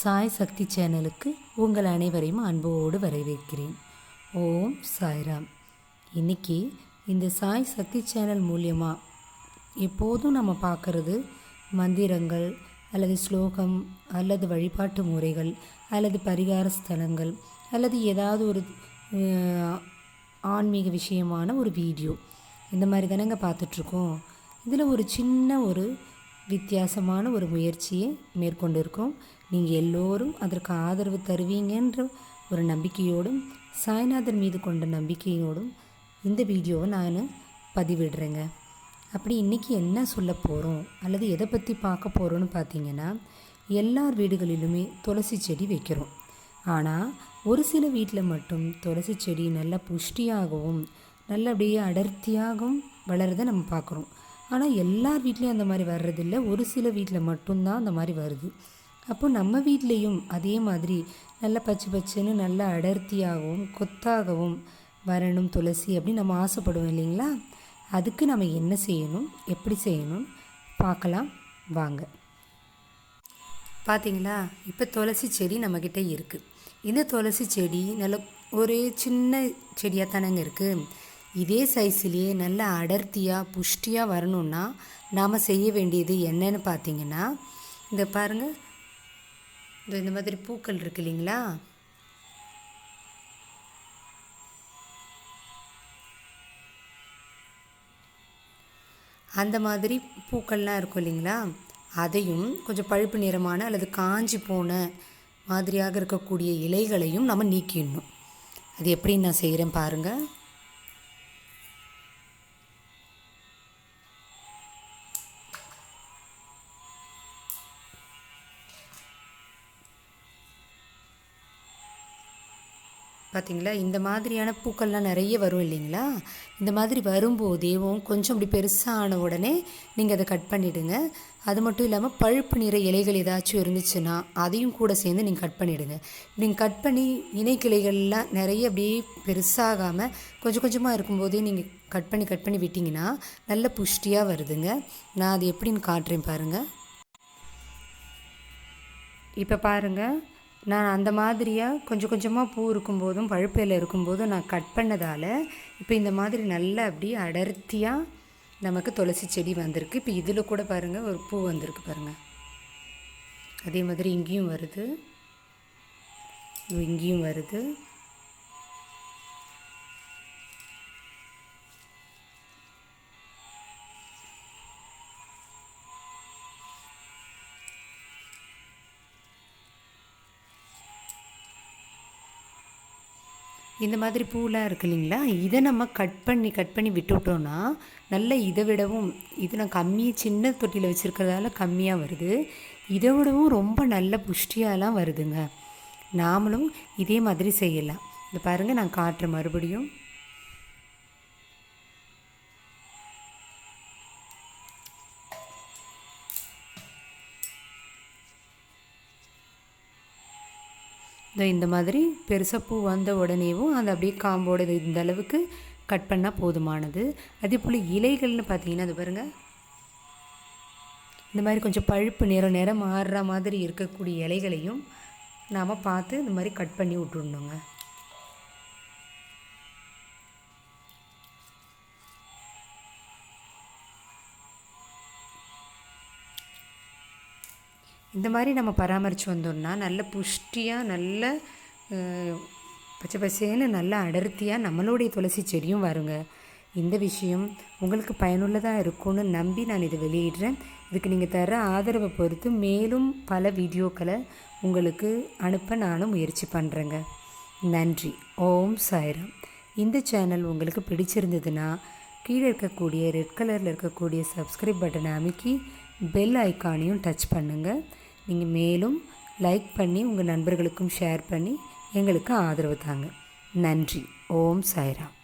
சாய் சக்தி சேனலுக்கு உங்கள் அனைவரையும் அன்போடு வரவேற்கிறேன். ஓம் சாய்ராம். இன்னைக்கு இந்த சாய் சக்தி சேனல் மூலியமாக எப்போதும் நம்ம பார்க்குறது மந்திரங்கள் அல்லது ஸ்லோகம் அல்லது வழிபாட்டு முறைகள் அல்லது பரிகார ஸ்தலங்கள் அல்லது ஏதாவது ஒரு ஆன்மீக விஷயமான ஒரு வீடியோ. இந்த மாதிரி தானேங்க பார்த்துட்ருக்கோம். இதில் ஒரு சின்ன ஒரு வித்தியாசமான ஒரு முயற்சியை மேற்கொண்டு இருக்கோம் நீங்கள் எல்லோரும் அதற்கு ஆதரவு தருவீங்கன்ற ஒரு நம்பிக்கையோடும் சாய்நாதர் மீது கொண்ட நம்பிக்கையோடும் இந்த வீடியோவை நான் பதிவிடுறேங்க. அப்படி இன்றைக்கி என்ன சொல்ல போகிறோம் அல்லது எதை பற்றி பார்க்க போகிறோன்னு பார்த்தீங்கன்னா எல்லார் வீடுகளிலுமே துளசி செடி வைக்கிறோம். ஆனால் ஒரு சில வீட்டில் மட்டும் துளசி செடி நல்லா புஷ்டியாகவும் நல்ல அப்படியே அடர்த்தியாகவும் வளரதை நம்ம பார்க்குறோம். ஆனால் எல்லார் வீட்லேயும் அந்த மாதிரி வர்றதில்ல. ஒரு சில வீட்டில் மட்டும்தான் அந்த மாதிரி வருது. அப்போ நம்ம வீட்லேயும் அதே மாதிரி நல்ல பச்சை பச்சைன்னு நல்ல அடர்த்தியாகவும் கொத்தாகவும் வரணும் துளசி அப்படின்னு நம்ம ஆசைப்படுவோம் இல்லைங்களா? அதுக்கு நம்ம என்ன செய்யணும்? எப்படி செய்யணும்? பார்க்கலாம். வாங்க. பார்த்தீங்களா இப்போ துளசி செடி நம்மக்கிட்ட இருக்குது இந்த துளசி செடி நல்ல ஒரு சின்ன செடியாக தானேங்க இருக்குது இதே சைஸ்லேயே நல்ல அடர்த்தியாக புஷ்டியாக வரணுன்னா நாம் செய்ய வேண்டியது என்னன்னு பார்த்தீங்கன்னா இந்த பாருங்கள் இந்த இந்த மாதிரி பூக்கள் இருக்கு இல்லைங்களா? அந்த மாதிரி பூக்கள்லாம் இருக்கும் இல்லைங்களா? அதையும் கொஞ்சம் பழுப்பு நிறமான அல்லது காஞ்சி போன மாதிரியாக இருக்கக்கூடிய இலைகளையும் நம்ம நீக்கிடணும். அது எப்படி நான் செய்கிறேன் பாருங்கள் பார்த்தீங்களா இந்த மாதிரியான பூக்கள்லாம் நிறைய வரும் இல்லைங்களா? இந்த மாதிரி வரும்போதேவும் கொஞ்சம் அப்படி பெருசான உடனே நீங்கள் அதை கட் பண்ணிவிடுங்க அது மட்டும் இல்லாமல் பழுப்பு நிற இலைகள் ஏதாச்சும் இருந்துச்சுன்னா அதையும் கூட சேர்ந்து நீங்கள் கட் பண்ணிவிடுங்க நீங்கள் கட் பண்ணி இணைக்கிளைகள்லாம் நிறைய அப்படியே பெருசாகாமல் கொஞ்சம் கொஞ்சமாக இருக்கும்போதே நீங்கள் கட் பண்ணி கட் பண்ணி விட்டிங்கன்னா நல்ல புஷ்டியாக வருதுங்க. நான் அது எப்படின்னு காட்டுறேன் பாருங்கள் இப்போ பாருங்கள் நான் அந்த மாதிரியாக கொஞ்சம் கொஞ்சமாக பூ இருக்கும்போதும் பழுப்பு இலை இருக்கும்போதும் நான் கட் பண்ணதால் இப்போ இந்த மாதிரி நல்லா அப்படியே அடர்த்தியாக நமக்கு துளசி செடி வந்திருக்கு. இப்போ இதில் கூட பாருங்கள் ஒரு பூ வந்திருக்கு பாருங்கள் அதே மாதிரி இங்கேயும் வருது. இங்கேயும் வருது. இந்த மாதிரி பூலாம் இருக்கு இல்லைங்களா? இதை நம்ம கட் பண்ணி கட் பண்ணி விட்டுவிட்டோன்னா நல்ல இதை விடவும் இது நான் கம்மி சின்ன தொட்டியில் வச்சுருக்கிறதால கம்மியாக வருது. இதை விடவும் ரொம்ப நல்ல புஷ்டியாலாம் வருதுங்க. நாமளும் இதே மாதிரி செய்யலாம். இந்த பாருங்கள் நான் காட்டுறேன் மறுபடியும். இந்த மாதிரி பெருசாக பூ வந்த உடனேவும் அது அப்படியே காம்போட இது இந்த அளவுக்கு கட் பண்ணால் போதுமானது. அதே போல் இலைகள்னு பார்த்தீங்கன்னா அது பாருங்கள் இந்த மாதிரி கொஞ்சம் பழுப்பு நிறம் நிறம் மாறுற மாதிரி இருக்கக்கூடிய இலைகளையும் நாம் பார்த்து இந்த மாதிரி கட் பண்ணி விட்டுடணுங்க. இந்த மாதிரி நம்ம பராமரித்து வந்தோம்னா நல்ல புஷ்டியாக நல்ல பச்சை பசேன்னு நல்ல அடர்த்தியாக நம்மளுடைய துளசி செடியும் வருங்க. இந்த விஷயம் உங்களுக்கு பயனுள்ளதாக இருக்கும்னு நம்பி நான் இதை வெளியிடுறேன். இதுக்கு நீங்கள் தர ஆதரவை பொறுத்து மேலும் பல வீடியோக்களை உங்களுக்கு அனுப்ப நானும் முயற்சி பண்ணுறேங்க நன்றி. ஓம் சாய்ராம். இந்த சேனல் உங்களுக்கு பிடிச்சிருந்ததுன்னா கீழே இருக்கக்கூடிய ரெட் கலரில் இருக்கக்கூடிய சப்ஸ்கிரைப் பட்டனை அமைக்கி பெல் ஐக்கானையும் டச் பண்ணுங்கள் நீங்கள் மேலும் லைக் பண்ணி உங்கள் நண்பர்களுக்கும் ஷேர் பண்ணி எங்களுக்கு ஆதரவு தாங்க. நன்றி. ஓம் சாய்ராம்.